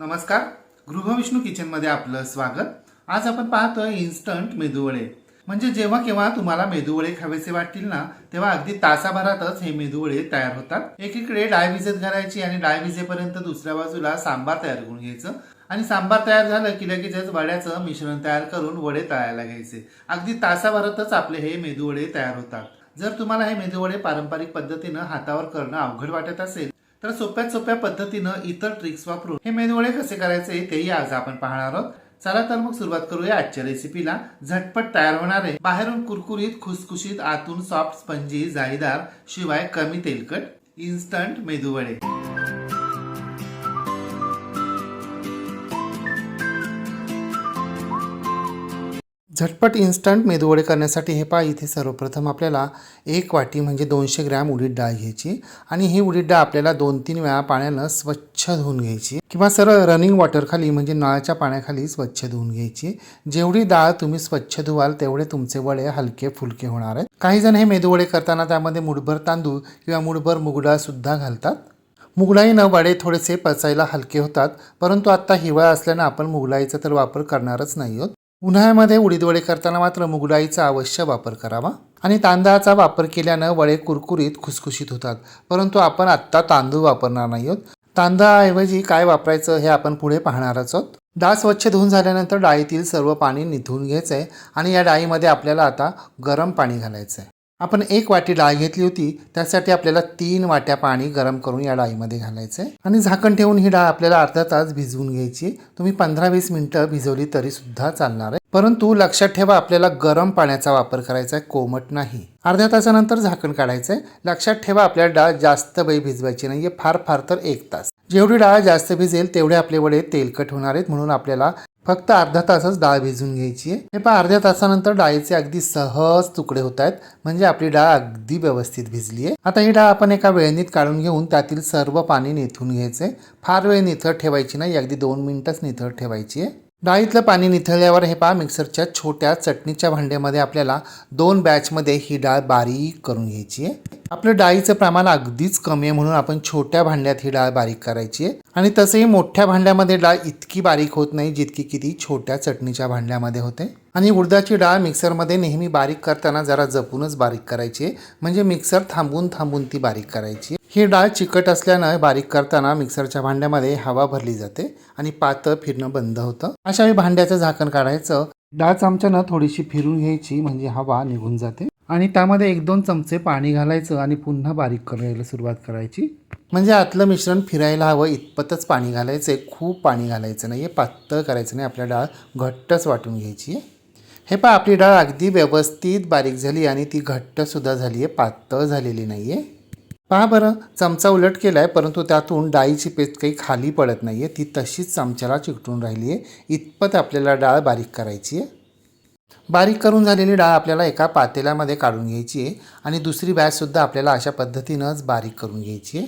नमस्कार. गृहविष्णू किचनमध्ये आपलं स्वागत. आज आपण पाहतोय इन्स्टंट मेदूवडे. म्हणजे जेव्हा केव्हा तुम्हाला मेदूवडे खावेसे वाटतील ना तेव्हा अगदी तासाभरातच हे मेदूवडे तयार होतात. एकीकडे डाळ विजेत घालायची आणि डाळ विजेपर्यंत दुसऱ्या बाजूला सांबार तयार करून घ्यायचं. आणि सांबार तयार झालं की लगेचच वड्याचं मिश्रण तयार करून वडे तळायला घ्यायचे. अगदी तासाभरातच आपले हे मेदूवडे तयार होतात. जर तुम्हाला हे मेदूवडे पारंपरिक पद्धतीनं हातावर करणं अवघड वाटत असेल तर सोप्यात सोप्या पद्धतीनं इतर ट्रिक्स वापरून हे मेदूवडे कसे करायचे तेही आज आपण पाहणार आहोत. चला तर मग सुरुवात करूया आजच्या रेसिपीला झटपट तयार होणारे बाहेरून कुरकुरीत खुसखुशीत आतून सॉफ्ट स्पंजी जाळीदार शिवाय कमी तेलकट इन्स्टंट मेदूवडे. झटपट इन्स्टंट मेदूवडे करण्यासाठी हे पहा इथे सर्वप्रथम आपल्याला एक वाटी म्हणजे दोनशे ग्रॅम उडीद डाळ घ्यायची आणि ही उडीद डाळ आपल्याला दोन तीन वेळा पाण्यानं स्वच्छ धुवून घ्यायची किंवा सरळ रनिंग वॉटरखाली म्हणजे नळाच्या पाण्याखाली स्वच्छ धुवून घ्यायची. जेवढी डाळ तुम्ही स्वच्छ धुवाल तेवढे तुमचे वडे हलके फुलके होणार आहेत. काही जण हे मेदूवडे करताना त्यामध्ये मुठभर तांदूळ किंवा मुठभर मुगडाळ सुद्धा घालतात. मुगलाईनं वडे थोडेसे पचायला हलके होतात परंतु आत्ता हिवाळा असल्यानं आपण मुगलाईचा तर वापर करणारच नाही आहोत. उन्हाळ्यामध्ये उडीद वडे करताना मात्र मुगडाईचा अवश्य वापर करावा. आणि तांदळाचा वापर केल्यानं वडे कुरकुरीत खुसखुशीत होतात. परंतु आपण आत्ता तांदूळ वापरणार नाही आहोत. तांदळाऐवजी काय वापरायचं हे आपण पुढे पाहणारच आहोत. डाळ स्वच्छ धुवून झाल्यानंतर डाळीतील सर्व पाणी निथळून घ्यायचं आहे आणि या डाळीमध्ये आपल्याला आता गरम पाणी घालायचं आहे आपण एक वाटी डाळ घेतली होती त्यासाठी आपल्याला तीन वाट्या पाणी गरम करून या डाळीमध्ये घालायचं आहे आणि झाकण ठेवून ही डाळ आपल्याला अर्धा तास भिजवून घ्यायची. तुम्ही पंधरा वीस मिनटं भिजवली तरी सुद्धा चालणार आहे. परंतु लक्षात ठेवा आपल्याला गरम पाण्याचा वापर करायचा आहे कोमट नाही. अर्ध्या तासानंतर झाकण काढायचं आहे लक्षात ठेवा आपल्याला डाळ जास्त वेळ भिजवायची नाही फार फार तर एक तास. जेवढी डाळ जास्त भिजेल तेवढे आपले वडे तेलकट होणार आहेत म्हणून आपल्याला फक्त अर्धा तासच डाळ भिजून घ्यायची आहे. हे पहा अर्ध्या तासानंतर डाळीचे अगदी सहज तुकडे होत आहेत. म्हणजे आपली डाळ अगदी व्यवस्थित भिजली आहे. आता ही डाळ आपण एका वेळणीत काढून घेऊन त्यातील सर्व पाणी निथून घ्यायचे. फार वेळ निथळ ठेवायची नाही अगदी दोन मिनिटच निथळ ठेवायची आहे. डाळीतलं पाणी निथळल्यावर हे पहा मिक्सरच्या छोट्या चटणीच्या भांड्यामध्ये आपल्याला दोन बॅचमध्ये ही डाळ बारीक करून घ्यायची आहे. आपलं डाळीचं प्रमाण अगदीच कमी आहे म्हणून आपण छोट्या भांड्यात ही डाळ बारीक करायची आहे. आणि तसंही मोठ्या भांड्यामध्ये डाळ इतकी बारीक होत नाही जितकी किती छोट्या चटणीच्या भांड्यामध्ये होते. आणि उडदाची डाळ मिक्सरमध्ये नेहमी बारीक करताना जरा जपूनच बारीक करायची. आहे म्हणजे मिक्सर थांबून थांबून ती बारीक करायची. ही डाळ चिकट असल्यानं बारीक करताना मिक्सरच्या भांड्यामध्ये हवा भरली जाते आणि पातळ फिरणं बंद होतं. अशा वेळी भांड्याचं झाकण काढायचं. डाळ चमच्यानं थोडीशी फिरून घ्यायची म्हणजे हवा निघून जाते. आणि त्यामध्ये एक दोन चमचे पाणी घालायचं आणि पुन्हा बारीक करायला सुरुवात करायची. म्हणजे आतलं मिश्रण फिरायला हवं इतपतच पाणी घालायचं आहे खूप पाणी घालायचं नाही आहे पातळ करायचं नाही. आपल्या डाळ घट्टच वाटून घ्यायची आहे. हे पहा आपली डाळ अगदी व्यवस्थित बारीक झाली आणि ती घट्टसुद्धा झाली आहे पातळ झालेली नाही आहे पहा बरं चमचा उलट केला आहे परंतु त्यातून डाळीची पेस्ट काही खाली पडत नाही आहे ती तशीच चमच्याला चिकटून राहिली आहे इतपत आपल्याला डाळ बारीक करायची आहे बारीक करून झालेली डाळ आपल्याला एका पातेल्यामध्ये काढून घ्यायची आहे आणि दुसरी बॅचसुद्धा आपल्याला अशा पद्धतीनंच बारीक करून घ्यायची आहे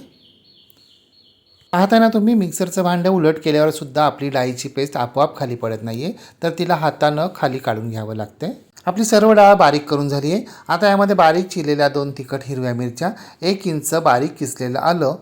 पाहताना तुम्ही मिक्सरचं भांडं उलट केल्यावर सुद्धा आपली डाळीची पेस्ट आपोआप खाली पडत नाही आहे तर तिला हातानं खाली काढून घ्यावं लागते आपली सर्व डाळ बारीक करून झाली आहे. आता यामध्ये बारीक चिरलेल्या दोन तिखट हिरव्या मिरच्या एक इंच बारीक किसलेलं आलं.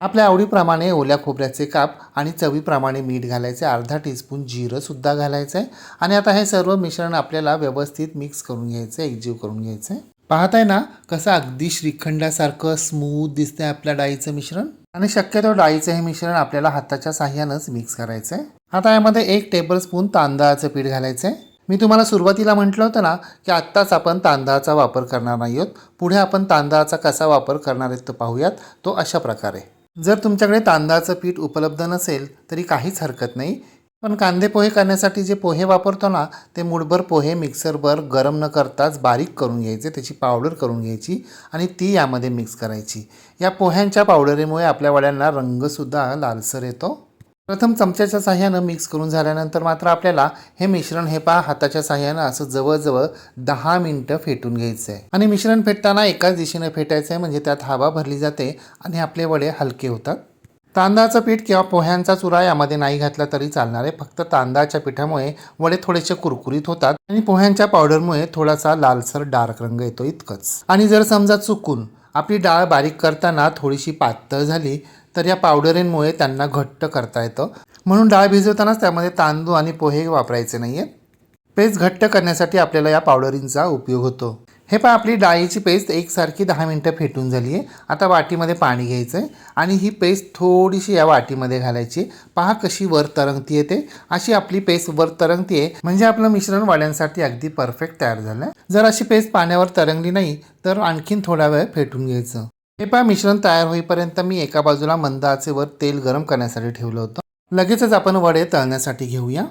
आपल्या आवडीप्रमाणे ओल्या खोबऱ्याचे काप आणि चवीप्रमाणे मीठ घालायचे अर्धा टीस्पून जिरंसुद्धा घालायचं आहे. आणि आता हे सर्व मिश्रण आपल्याला व्यवस्थित मिक्स करून घ्यायचं आहे एकजीव करून घ्यायचं आहे. पाहताय ना कसं अगदी श्रीखंडासारखं स्मूथ दिसतंय आपल्या डाळीचं मिश्रण? आणि शक्यतो डाळीचं हे मिश्रण आपल्याला हाताच्या साह्यानंच मिक्स करायचं आहे आता यामध्ये एक टेबलस्पून तांदळाचं पीठ घालायचं आहे मी तुम्हाला सुरुवातीला म्हटलं होतं ना की आत्ताच आपण तांदळाचा वापर करणार नाही आहोत. पुढे आपण तांदळाचा कसा वापर करणार आहेत तो पाहूयात. तो अशा प्रकारे. जर तुमच्याकडे तांदळाचं पीठ उपलब्ध नसेल तरी काहीच हरकत नाही. पण कांदे पोहे करण्यासाठी जे पोहे वापरतो ना ते मुठभर पोहे मिक्सरवर गरम न करताच बारीक करून घ्यायचे त्याची पावडर करून घ्यायची आणि ती यामध्ये मिक्स करायची. या पोह्यांच्या पावडरीमुळे आपल्या वड्यांना रंगसुद्धा लालसर येतो. प्रथम चमच्याच्या साह्यानं मिक्स करून झाल्यानंतर मात्र आपल्याला हे मिश्रण हे पहा हाताच्या साह्यानं असं जवळजवळ दहा मिनटं फेटून घ्यायचं आहे आणि मिश्रण फेटताना एकाच दिशेनं फेटायचं आहे म्हणजे त्यात हवा भरली जाते आणि आपले वडे हलके होतात. तांदळाचं पीठ किंवा पोह्यांचा चुरा यामध्ये नाही घातला तरी चालणार आहे. फक्त तांदळाच्या पिठामुळे वडे थोडेसे कुरकुरीत होतात आणि पोह्यांच्या पावडरमुळे थोडासा लालसर डार्क रंग येतो इतकंच. आणि जर समजा चुकून आपली डाळ बारीक करताना थोडीशी पातळ झाली तर या पावडरींमुळे त्यांना घट्ट करता येतं. म्हणून डाळ भिजवतानाच त्यामध्ये तांदूळ आणि पोहे वापरायचे नाही आहेत पेस्ट घट्ट करण्यासाठी आपल्याला या पावडरींचा उपयोग होतो. हे पहा आपली डाळीची पेस्ट एकसारखी दहा मिनटं फेटून झाली आहे. आता वाटीमध्ये पाणी घ्यायचं आहे आणि ही पेस्ट थोडीशी या वाटीमध्ये घालायची पहा कशी वर तरंगती येते अशी आपली पेस्ट वर तरंगती आहे म्हणजे आपलं मिश्रण वाड्यांसाठी अगदी परफेक्ट तयार झालं जर अशी पेस्ट पाण्यावर तरंगली नाही तर आणखीन थोडा वेळ फेटून घ्यायचं. हे पहा मिश्रण तयार होईपर्यंत मी एका बाजूला मंद आचेवर तेल गरम करण्यासाठी ठेवलं होतं. लगेचच आपण वडे तळण्यासाठी घेऊया.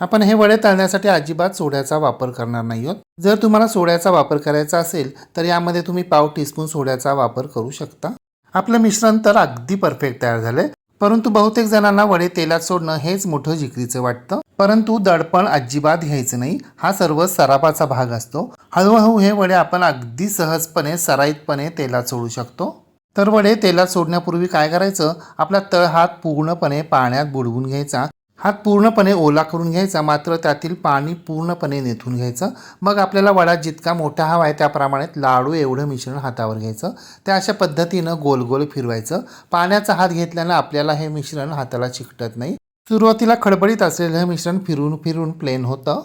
आपण हे वडे तळण्यासाठी अजिबात सोड्याचा वापर करणार नाही आहोत. जर तुम्हाला सोड्याचा वापर करायचा असेल तर यामध्ये तुम्ही पाव टीस्पून सोड्याचा वापर करू शकता. आपलं मिश्रण तर अगदी परफेक्ट तयार झालंय. परंतु बहुतेक जणांना वडे तेलात सोडणं हेच मोठं जिकरीचं वाटतं. परंतु दडपण अजिबात घ्यायचं नाही. हा सर्व सरापाचा भाग असतो. हळूहळू हे वडे आपण अगदी सहजपणे सराईतपणे तेलात सोडू शकतो. तर वडे तेलात सोडण्यापूर्वी काय करायचं? आपला तळ हात पूर्णपणे पाण्यात बुडवून घ्यायचा. हात पूर्णपणे ओला करून घ्यायचा मात्र त्यातील पाणी पूर्णपणे नेथून घ्यायचं. मग आपल्याला वडा जितका मोठा हवा आहे त्याप्रमाणे लाडू एवढं मिश्रण हातावर घ्यायचं. त्या अशा पद्धतीनं गोल गोल फिरवायचं. पाण्याचा हात घेतल्यानं आपल्याला हे मिश्रण हाताला चिकटत नाही. सुरुवातीला खडबडीत असलेलं हे मिश्रण फिरून फिरून प्लेन होतं.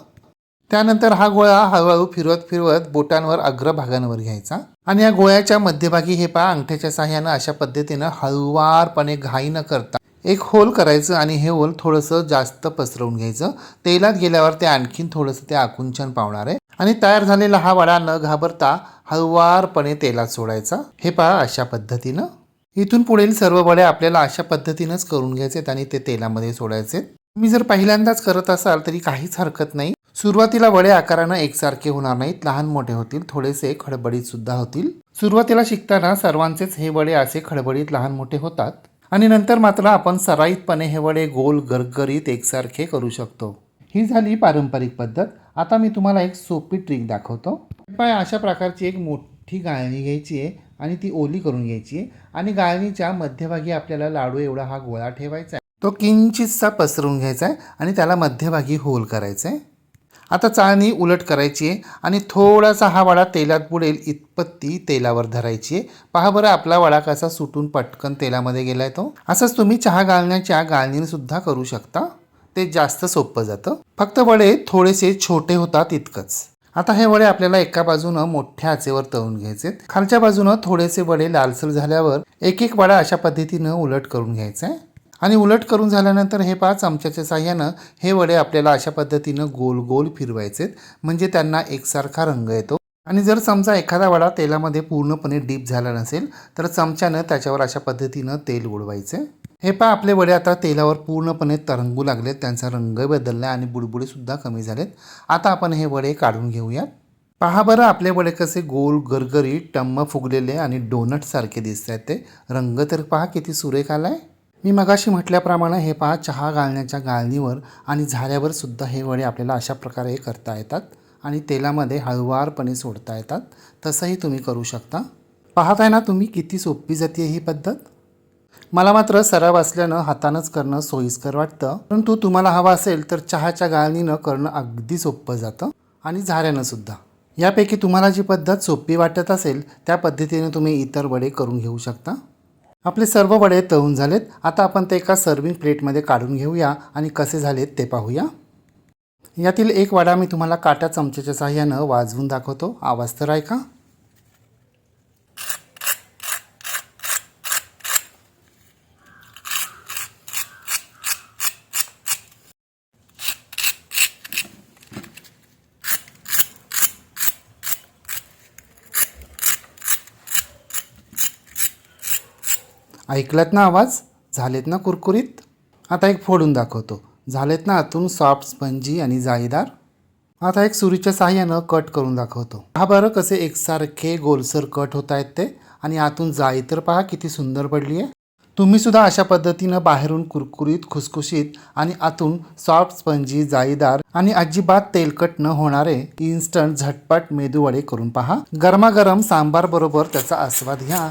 त्यानंतर हा गोळा हळूहळू फिरवत फिरवत बोटांवर अग्रभागांवर घ्यायचा. आणि या गोळ्याच्या मध्यभागी हे पहा अंगठ्याच्या साह्यानं अशा पद्धतीनं हळुवारपणे घाई न करता एक होल करायचं आणि हे होल थोडंसं जास्त पसरवून घ्यायचं. तेलात गेल्यावर ते आणखीन थोडंसं ते आकुंचन पावणार आहे. आणि तयार झालेला हा वडा न घाबरता हळुवारपणे तेलात सोडायचा. हे पहा अशा पद्धतीनं. इथून पुढील सर्व वडे आपल्याला अशा पद्धतीनंच करून घ्यायचेत आणि ते तेलामध्ये सोडायचे तुम्ही जर पहिल्यांदाच करत असाल तरी काहीच हरकत नाही. सुरुवातीला वडे आकारानं एकसारखे होणार नाहीत. लहान मोठे होतील. थोडेसे खडबडीत सुद्धा होतील. सुरुवातीला शिकताना सर्वांचेच हे वडे असे खडबडीत लहान मोठे होतात. आणि नंतर मात्र आपण सराईतपणे हे वडे गोल गरगरीत एकसारखे करू शकतो. ही झाली पारंपरिक पद्धत. आता मी तुम्हाला एक सोपी ट्रिक दाखवतो. पाय अशा प्रकारची एक मोठी गाळणी घ्यायची आहे आणि ती ओली करून घ्यायची आहे. आणि गाळणीच्या मध्यभागी आपल्याला लाडू एवढा हा गोळा ठेवायचा आहे. तो किंचितसा पसरून घ्यायचा आहे आणि त्याला मध्यभागी होल करायचा आहे. आता चाळणी उलट करायची आहे आणि थोडासा हा वडा तेलात बुडेल इतपत्ती तेलावर धरायची आहे. पहा बरं आपला वडा कसा सुटून पटकन तेलामध्ये गेलाय तो. असंच तुम्ही चहा गाळण्याच्या गाळणीने सुद्धा करू शकता. ते जास्त सोपं जातं. फक्त वडे थोडेसे छोटे होतात इतकंच. आता हे वडे आपल्याला एका बाजूनं मोठ्या आचेवर तळून घ्यायचे खालच्या बाजूनं थोडेसे वडे लालसर झाल्यावर एक एक वडा अशा पद्धतीनं उलट करून घ्यायचा. आहे आणि उलट करून झाल्यानंतर हे पाच चमच्याच्या साह्यानं हे वडे आपल्याला अशा पद्धतीनं गोल गोल फिरवायचेत. म्हणजे त्यांना एकसारखा रंग येतो. आणि जर समजा एखादा वडा तेलामध्ये पूर्णपणे डीप झाला नसेल तर चमच्यानं त्याच्यावर अशा पद्धतीनं तेल उडवायचे. हे पहा आपले वडे आता तेलावर पूर्णपणे तरंगू लागलेत. त्यांचा रंग बदलला आणि बुडबुडेसुद्धा कमी झालेत. आता आपण हे वडे काढून घेऊयात. पहा बरं आपले वडे कसे गोल गरगरी टम्म फुगलेले आणि डोनटसारखे दिसत आहेत ते. रंग तर पहा किती सुरेख आला आहे मी मगाशी म्हटल्याप्रमाणे हे पहा चहा गाळण्याच्या गाळणीवर आणि झाऱ्यावरसुद्धा हे वडे आपल्याला अशा प्रकारे करता येतात आणि तेलामध्ये हळुवारपणे सोडता येतात. तसंही तुम्ही करू शकता. पाहताय ना तुम्ही किती सोपी जाते ही पद्धत? मला मात्र सराव असल्यानं हातानंच करणं सोयीस्कर वाटतं. परंतु तुम्हाला हवं असेल तर चहाच्या गाळणीनं करणं अगदी सोपं जातं आणि झाऱ्यानं सुद्धा. यापैकी तुम्हाला जी पद्धत सोपी वाटत असेल त्या पद्धतीने तुम्ही इतर वडे करून घेऊ शकता. आपले सर्व वडे तळून झालेत. आता आपण ते एका सर्विंग प्लेटमध्ये काढून घेऊया आणि कसे झालेत ते पाहूया. यातील एक वडा मी तुम्हाला काटा चमच्याच्या साह्यानं वाजवून दाखवतो. आवाज तर ऐका. ऐकलात ना आवाज? झालेत ना कुरकुरीत? आता एक फोडून दाखवतो. झालेत ना आतून सॉफ्ट स्पंजी आणि जाळीदार? आता एक सुरीच्या साह्यानं कट करून दाखवतो. हा बरं कसे एकसारखे गोलसर कट होत आहेत ते. आणि आतून जाळी तर पहा किती सुंदर पडली आहे तुम्ही सुद्धा अशा पद्धतीनं बाहेरून कुरकुरीत खुसखुशीत आणि आतून सॉफ्ट स्पंजी जाळीदार आणि अजिबात तेलकट न होणारे इन्स्टंट झटपट मेदूवडे करून पहा. गरमागरम सांबार बरोबर त्याचा आस्वाद घ्या.